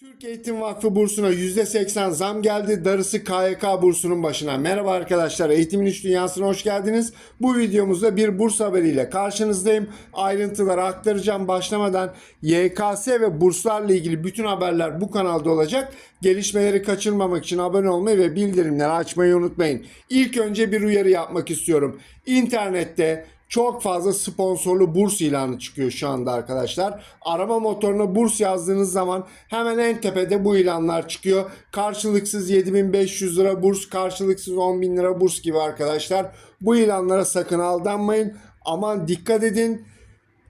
Türk Eğitim Vakfı bursuna %80 zam geldi. Darısı KYK bursunun başına. Merhaba arkadaşlar. Eğitimin İş Dünyası'na hoş geldiniz. Bu videomuzda bir burs haberiyle karşınızdayım. Ayrıntıları aktaracağım. Başlamadan YKS ve burslarla ilgili bütün haberler bu kanalda olacak. Gelişmeleri kaçırmamak için abone olmayı ve bildirimleri açmayı unutmayın. İlk önce bir uyarı yapmak istiyorum. İnternette çok fazla sponsorlu burs ilanı çıkıyor şu anda arkadaşlar. Arama motoruna burs yazdığınız zaman hemen en tepede bu ilanlar çıkıyor. Karşılıksız 7500 lira burs, karşılıksız 10.000 lira burs gibi arkadaşlar. Bu ilanlara sakın aldanmayın. Aman dikkat edin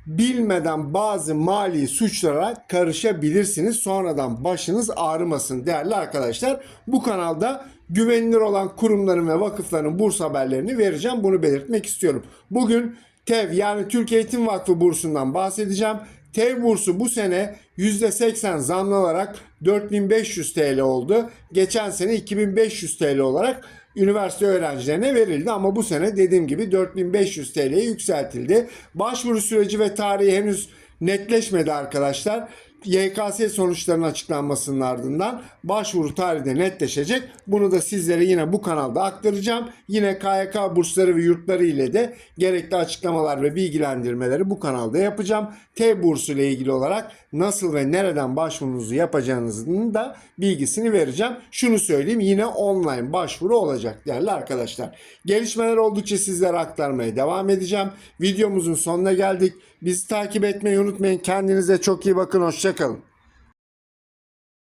bilmeden bazı mali suçlara karışabilirsiniz. Sonradan başınız ağrımasın değerli arkadaşlar. Bu kanalda güvenilir olan kurumların ve vakıfların burs haberlerini vereceğim. Bunu belirtmek istiyorum. Bugün TEV yani Türk Eğitim Vakfı bursundan bahsedeceğim. TEV bursu bu sene %80 zamlanarak 4500 TL oldu. Geçen sene 2500 TL olarak üniversite öğrencilerine verildi ama bu sene dediğim gibi 4500 TL'ye yükseltildi. Başvuru süreci ve tarihi henüz netleşmedi arkadaşlar. YKS sonuçlarının açıklanmasının ardından başvuru tarihi de netleşecek. Bunu da sizlere yine bu kanalda aktaracağım. Yine KYK bursları ve yurtları ile de gerekli açıklamalar ve bilgilendirmeleri bu kanalda yapacağım. T bursu ile ilgili olarak nasıl ve nereden başvurunuzu yapacağınızın da bilgisini vereceğim. Şunu söyleyeyim yine online başvuru olacak değerli arkadaşlar. Gelişmeler oldukça sizlere aktarmaya devam edeceğim. Videomuzun sonuna geldik. Bizi takip etmeyi unutmayın. Kendinize çok iyi bakın. Hoşçakalın. Hoşçakalın.